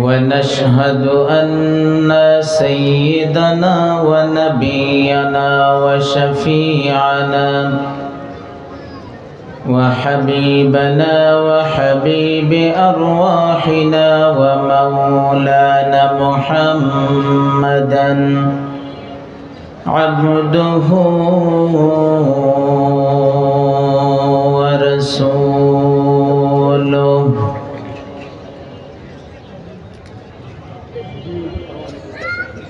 ونشهد أن سيدنا ونبينا وشفيعنا وحبيبنا وحبيب أرواحنا ومولانا محمدا عبده ورسوله.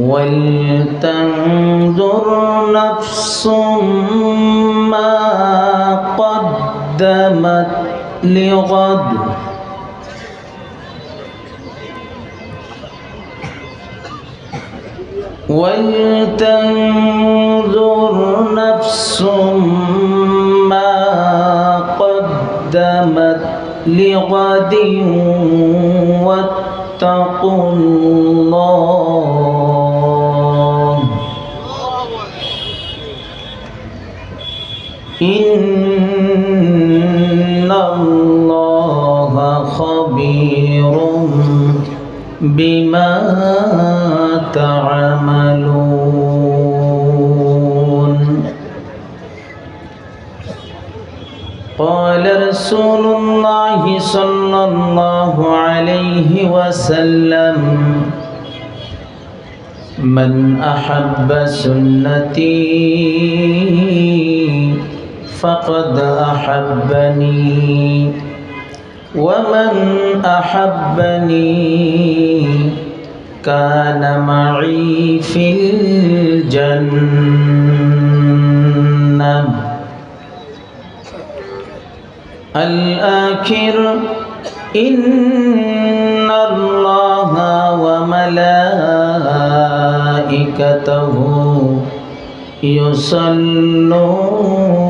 ولتنظر نفس ما قدمت لغد. ولتنظر نفس ما قدمت لغد واتقوا الله. إن الله خبير بما تعملون قال رسول الله صلى الله عليه وسلم من أحب سنتي فقد أحبني. ومن أحبني كان معي في الجنة. الآخر إن الله وملائكته يصلون.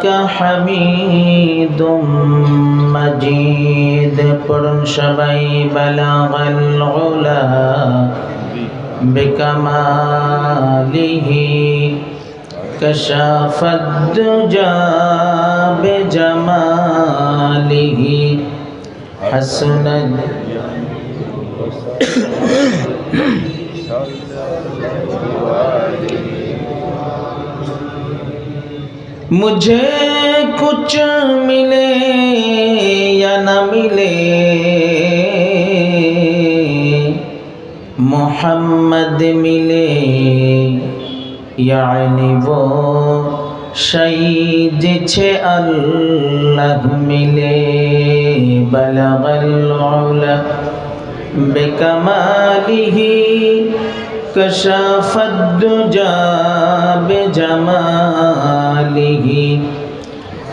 ইন্নাকা হামিদুম মাজিদ পড়ুন সবাই বালাগাল উলা বিকামালিহি কশাফাদ দুজা বিজামালিহি হাসনাত Thank मुझे कुछ मिले या न मिले मोहम्मद मिले यानी वो शहीद छे अल्लाह मिले बलगल उला كشاف الدجى بجماله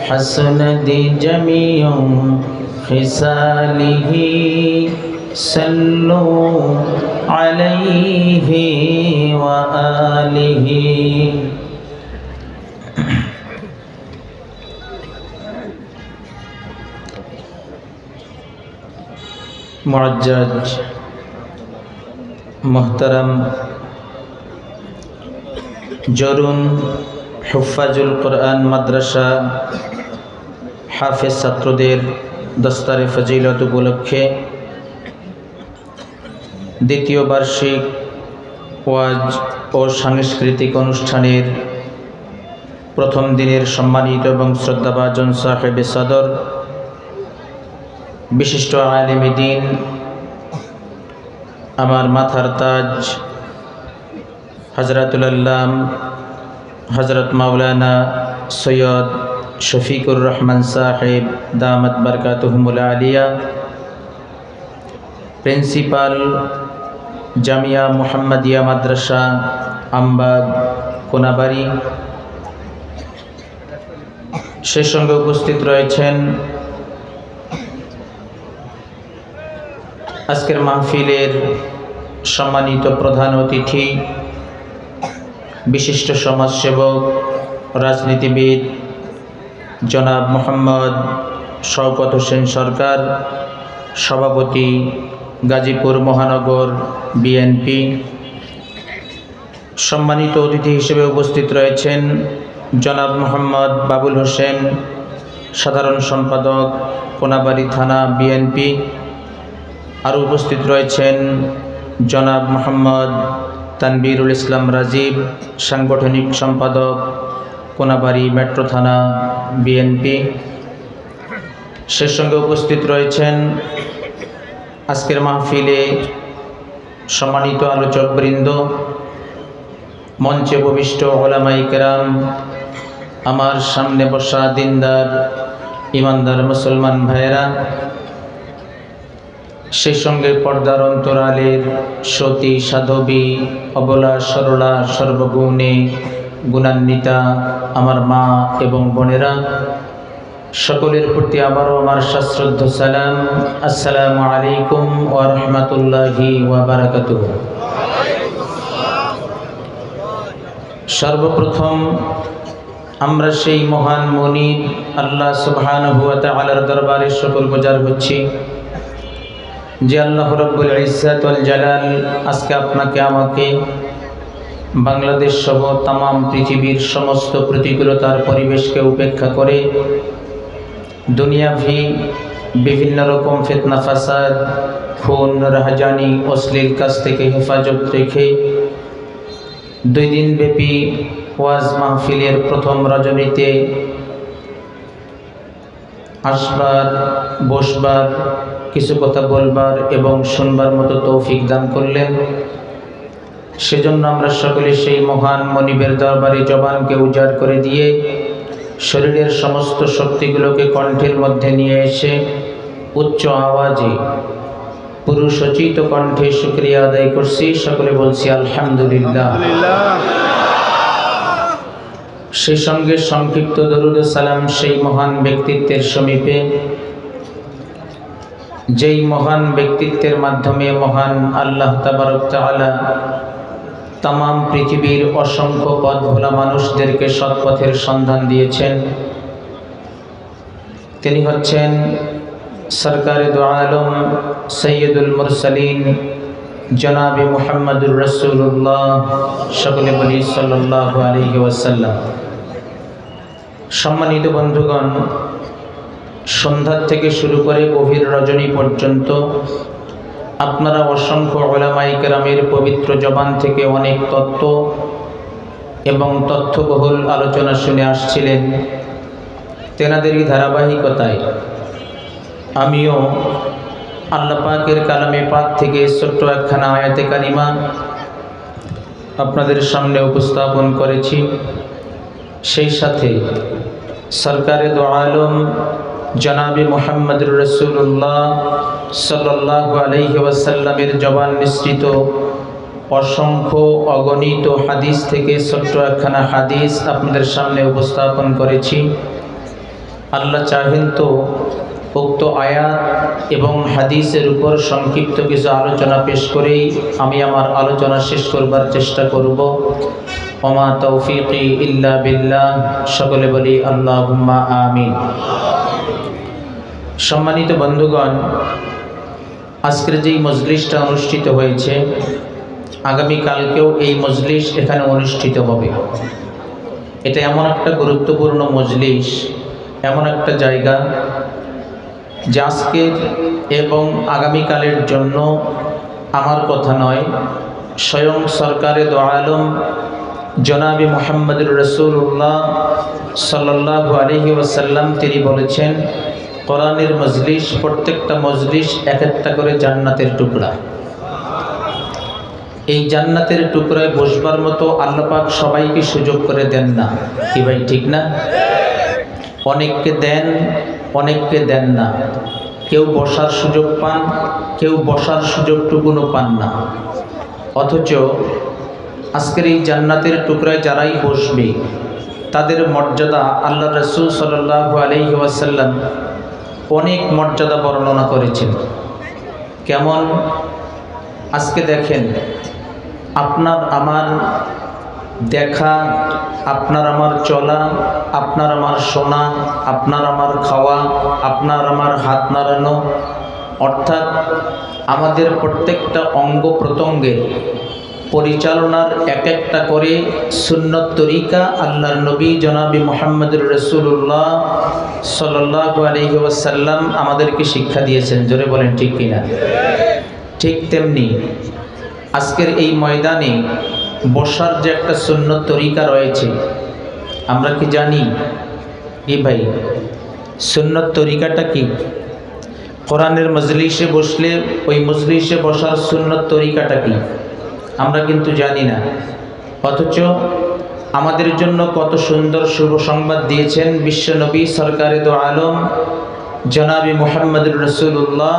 حسند جميع خصاله. صلوا عليه وآله. معجج محترم জরুন। হুফাজুল কোরআন মাদ্রাসা, হাফেজ ছাত্রদের দস্তারে ফজিলত উপলক্ষে দ্বিতীয় বার্ষিক ওয়াজ ও সাংস্কৃতিক অনুষ্ঠানের প্রথম দিনের সম্মানিত এবং শ্রদ্ধাভাজন সাহেবে সদর, বিশিষ্ট আলেমী দিন, আমার মাথার তাজ হজরতুল্লাম হজরত মাওলানা সৈয়দ শফিকুর রহমান সাহেব, দামত বরকাতহমুল আলিয়া, প্রিন্সিপাল জামিয়া মোহাম্মদিয়া মাদ্রাসা, আমবাগ, কোনাবাড়ি। সে সঙ্গে উপস্থিত রয়েছেন আজকের মাহফিলের সম্মানিত প্রধান অতিথি বিশিষ্ট সমাজসেবক, রাজনীতিবিদ, জনাব মোহাম্মদ শওকত হোসেন সরকার, সভাপতি, গাজীপুর মহানগর বিএনপি। সম্মানিত অতিথি হিসেবে উপস্থিত রয়েছেন জনাব মোহাম্মদ বাবুল হোসেন, সাধারণ সম্পাদক, কোনাবাড়ি থানা বিএনপি। আরও উপস্থিত রয়েছেন জনাব মোহাম্মদ তানবিরুল ইসলাম রাজীব, সাংগঠনিক সম্পাদক, কোনাবাড়ি মেট্রো থানা বিএনপি সে সঙ্গে উপস্থিত রয়েছেন আজকের মাহফিলে সম্মানিত আলোচকবৃন্দ, মঞ্চে উপবিষ্ট ওলামাই কেরাম, আমার সামনে বসা দিনদার, ইমানদার মুসলমান ভাইয়েরা সে সঙ্গে পর্দার অন্তরালের সতী সাধবী, অবলা সরলা, সর্বগুণে গুণান্বিতা আমার মা এবং বোনেরা। সকলের প্রতি আবারও আমার সশ্রদ্ধ সালাম। আসসালামু আলাইকুম ওয়া রাহমাতুল্লাহি ওয়া সর্বপ্রথম আমরা সেই মহান মনির আল্লাহ সুবহানাহু ওয়া তাআলার দরবারে সকল গুজার হচ্ছি যে আল্লাহ রব্বুল ওয়াল জালাল আজকে আপনাকে, আমাকে, বাংলাদেশ সহ তাম পৃথিবীর সমস্ত প্রতিকূলতার পরিবেশকে উপেক্ষা করে দুনিয়াভি বিভিন্ন রকম ফেতনা, ফাসাদ, খুন, রাহাজানি, অশ্লীল কাজ থেকে হেফাজত রেখে দুই দিনব্যাপী ওয়াজ মাহফিলের প্রথম রজনীতে আসবার, বসবার কিছু কথা বলবার এবং শুনবার মতো তৌফিক দান করলেন। সেজন্য আমরা সকলে সেই মহান মনিবের দরবারে জবানকে উজাড় করে দিয়ে শরীরের সমস্ত শক্তিগুলোকে কণ্ঠের মধ্যে নিয়ে এসে উচ্চ আওয়াজে পুরুষোচিত কণ্ঠে শুক্রিয়া আদায় করছি। সকলে বলছি আলহামদুলিল্লাহ। সেই সঙ্গে সংক্ষিপ্ত দরুদ সালাম সেই মহান ব্যক্তিত্বের সমীপে যেই মহান ব্যক্তিত্বের মাধ্যমে মহান আল্লাহ তাবারক তাআলা তাম পৃথিবীর অসংখ্য পথ ভোলা মানুষদেরকে সৎপথের সন্ধান দিয়েছেন, তিনি হচ্ছেন সরকার আলম সৈয়দুল মুরসালিন জনাবি মোহাম্মদুর রসুল্লাহ সকলে বলি সাল্লাহ আলহি ওয়াসাল্লাম। সম্মানিত বন্ধুগণ সন্ধ্যার থেকে শুরু করে গভীর রজনী পর্যন্ত আপনারা অসংখ্য ওলামাই কেরামের পবিত্র জবান থেকে অনেক তত্ত্ব এবং তথ্যবহুল আলোচনা শুনে আসছিলেন তেনাদেরই ধারাবাহিকতায়। আমিও আল্লাহ পাকের কালামে পাক থেকে ছোট্ট একখানা আয়াতে কারিমা আপনাদের সামনে উপস্থাপন করেছি। সেই সাথে সরকারে দো জনাবি মোহাম্মদুর রসুল্লাহ সাল্লাহ আলহি ওয়াসাল্লামের জবান মিশ্রিত অসংখ্য অগণিত হাদিস থেকে ছোট্ট একখানা হাদিস আপনাদের সামনে উপস্থাপন করেছি। আল্লাহ চাহেন তো উক্ত আয়াত এবং হাদিসের উপর সংক্ষিপ্ত কিছু আলোচনা পেশ করেই আমি আমার আলোচনা শেষ করবার চেষ্টা করব। অমা তৌফিকি ইল্লা বিল্লাহ। সকলে বলি আল্লাহ আমিন। সম্মানিত বন্ধুগণ, আজকের যেই মজলিসটা অনুষ্ঠিত হয়েছে, আগামীকালকেও এই মজলিস এখানে অনুষ্ঠিত হবে। এটা এমন একটা গুরুত্বপূর্ণ মজলিস, এমন একটা জায়গা যে আজকের এবং আগামীকালের জন্য আমার কথা নয়, স্বয়ং সরকারে দো আলম জনাবি মোহাম্মদুর রসুল্লাহ সাল্লাহ আলহি ওসাল্লাম তিনি বলেছেন কোরআনের মজলিস, প্রত্যেকটা মজলিস এক একটা করে জান্নাতের টুকরা। এই জান্নাতের টুকরায় বসবার মতো আল্লাপাক সবাইকে সুযোগ করে দেন না। কি ভাই, ঠিক না? অনেককে দেন অনেককে দেন না। কেউ বসার সুযোগ পান, কেউ বসার সুযোগটুকুনও পান না। অথচ আজকের এই জান্নাতের টুকরায় যারাই বসবে, তাদের মর্যাদা আল্লাহ রসুল সাল্লাহ আলহি ওয়াসাল্লাম অনেক মর্যাদা বর্ণনা করেছেন। কেমন? আজকে দেখেন, আপনার আমার দেখা, আপনার আমার চলা, আপনার আমার শোনা, আপনার আমার খাওয়া, আপনার আমার হাত নাড়ানো, অর্থাৎ আমাদের প্রত্যেকটা অঙ্গ প্রত্যঙ্গের পরিচালনার এক একটা করে সুন্নত তরিকা আল্লাহর নবী জনাবি মোহাম্মদুর রসুল্লাহ সাল্লাহ আলহি ওয়াসাল্লাম আমাদেরকে শিক্ষা দিয়েছেন। জোরে বলেন, ঠিক কিনা? ঠিক তেমনি আজকের এই ময়দানে বসার যে একটা সুন্নত তরিকা রয়েছে, আমরা কি জানি? এ ভাই, সুন্নত তরিকাটা কি? কোরআনের মজলিসে বসলে ওই মজলিসে বসার সুন্নত তরিকাটা কি? আমরা কিন্তু জানি না। অথচ আমাদের জন্য কত সুন্দর শুভ সংবাদ দিয়েছেন বিশ্বনবী সরকারে দো আলম, জনাবি মোহাম্মদুর রসুল্লাহ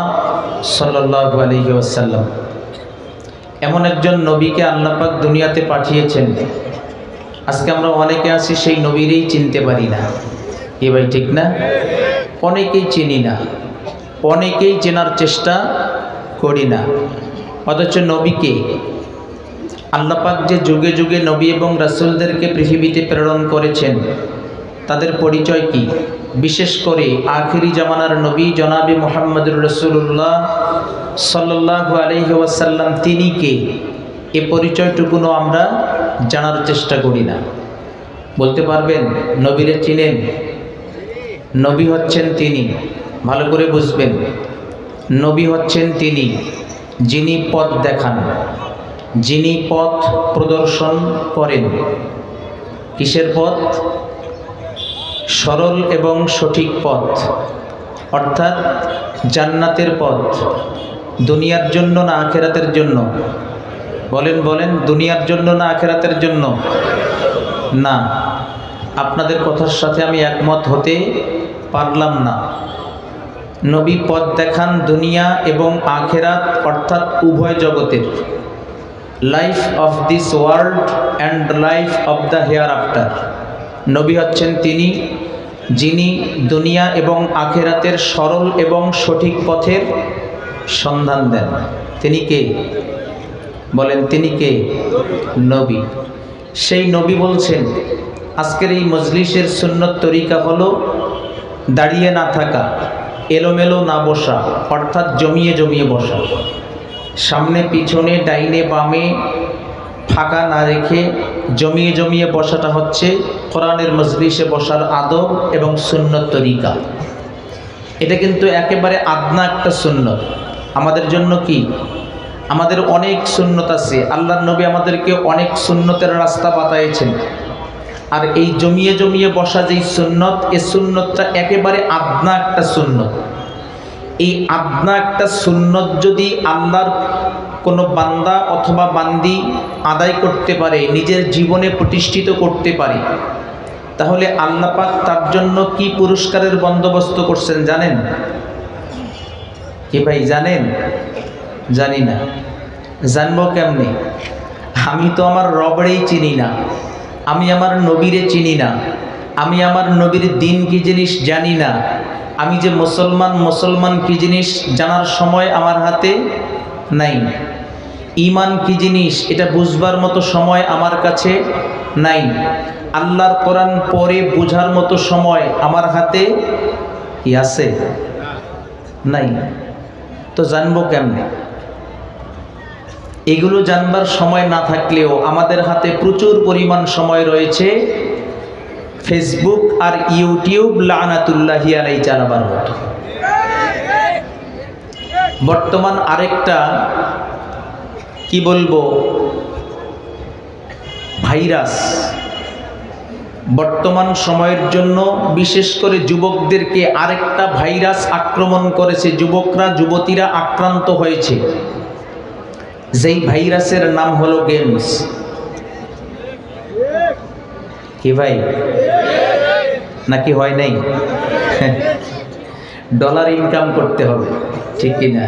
সাল্লাহ এমন একজন নবীকে আল্লাপাক দুনিয়াতে পাঠিয়েছেন। আজকে আমরা অনেকে আছি সেই নবীরই চিনতে পারি না। এ ভাই ঠিক না? অনেকেই চিনি না। অনেকেই চেনার চেষ্টা করি না। অথচ নবীকে আল্লাপাক যে যুগে যুগে নবী এবং রাসুলদেরকে পৃথিবীতে প্রেরণ করেছেন, তাদের পরিচয় কি? বিশেষ করে আখিরি জামানার নবী জনাবি মোহাম্মদুর রসুল্লাহ সাল্লাহ আলহি ওয়াসাল্লাম, তিনি কে? এ পরিচয়টুকুনও আমরা জানার চেষ্টা করি না। বলতে পারবেন, নবীরে চিনেন? নবী হচ্ছেন তিনি, ভালো করে বুঝবেন। নবী হচ্ছেন তিনি, যিনি পথ দেখান। যিনি পথ প্রদর্শন করেন। কিসের পথ? সরল এবং সঠিক পথ। অর্থাৎ জান্নাতের পথ। দুনিয়ার জন্য না আখেরাতের জন্য? বলেন বলেন, দুনিয়ার জন্য না আখেরাতের জন্য? না। আপনাদের কথার সাথে আমি একমত হতে পারলাম না। নবী পথ দেখান দুনিয়া এবং আখেরাত, অর্থাৎ উভয় জগতের। Life of this world and life of the hereafter নবী হচ্ছেন তিনি, যিনি দুনিয়া এবং আখেরাতের সরল এবং সঠিক পথের সন্ধান দেন। তিনি কে? বলেন, তিনি কে? নবী। সেই নবী বলছেন, আজকের এই মজলিসের সুন্নত তরিকা হলো দাঁড়িয়ে না থাকা, এলোমেলো না বসা, অর্থাৎ জমিয়ে জমিয়ে বসা। সামনে, পিছনে, ডাইনে, বামে ফাঁকা না রেখে জমিয়ে জমিয়ে বসাটা হচ্ছে কোরআনের মজলিসে বসার আদব এবং সুন্নত তরিকা। এটা কিন্তু একেবারে আদনা একটা সুন্নত। আমাদের জন্য কি? আমাদের অনেক সুন্নত আছে। আল্লাহ নবী আমাদেরকে অনেক সুন্নতের রাস্তা বাতাইছেন আর এই জমিয়ে জমিয়ে বসা যেই সুন্নত এই সুন্নতটা একেবারে আদনা একটা সুন্নত। এই আদনা একটা সুন্নত যদি আল্লাহর কোনো বান্দা অথবা বান্দি আদায় করতে পারে, নিজের জীবনে প্রতিষ্ঠিত করতে পারে, তাহলে আল্লাহ পাক তার জন্য কি পুরস্কারের বন্দোবস্ত করছেন জানেন? কি ভাই, জানেন? জানি না। জানব কেমনি? আমি তো আমার রবরেই চিনি না। আমি আমার নবীরে চিনি না। আমি আমার নবীর দিন কি জিনিস জানি না। আমি যে মুসলমান মুসলমান কি জিনিস জানার সময় আমার হাতে নাই। ইমান কি জিনিস এটা বুঝবার মতো সময় আমার কাছে নাই। আল্লাহর কোরআন পরে বোঝার মতো সময় আমার হাতে কি আছে? নাই। তো জানব কেমনে? এগুলো জানবার সময় না থাকলেও আমাদের হাতে প্রচুর পরিমাণ সময় রয়েছে। ফেসবুক আর ইউটিউব লানাতুল্লাহি আলাই চালাবার বর্তমান আরেকটা, কি বলব, ভাইরাস। বর্তমান সময়ের জন্য বিশেষ করে যুবকদেরকে আরেকটা ভাইরাস আক্রমণ করেছে, যুবকরা, যুবতীরা আক্রান্ত হয়েছে। যেই ভাইরাসের নাম হলো গেমস। কি ভাই? নাকি হয় নাই? ডলার ইনকাম করতে হবে, ঠিক কিনা?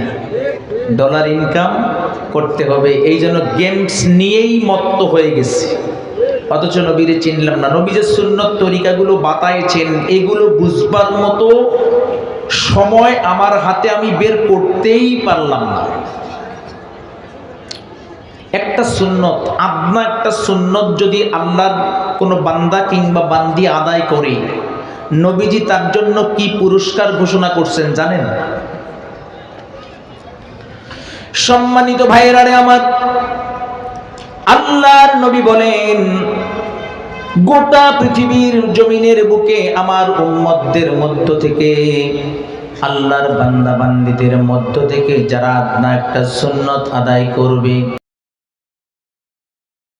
ডলার ইনকাম করতে হবে, এই জন্য গেমস নিয়েই মত্ত হয়ে গেছে। অথচ নবীরে চিনলাম না। নবী যে সুন্নত তরিকাগুলো বাতাইছেন এগুলো বুঝবার মতো সময় আমার হাতে আমি বের করতেই পারলাম না। একটা সুন্নত আপনা একটা সুন্নত যদি আল্লাহর কোনো বান্দা কিংবা বান্দি আদায় করে নবীজি তার জন্য কি পুরস্কার ঘোষণা করছেন জানেন? সম্মানিত ভাইয়েরারে আমার, আল্লাহর নবী বলেন, গোটা পৃথিবীর জমিনের বুকে আমার উম্মতদের মধ্য থেকে, আল্লাহর বান্দা বান্দিদের মধ্য থেকে যারা একটা সুন্নত আদায় করবে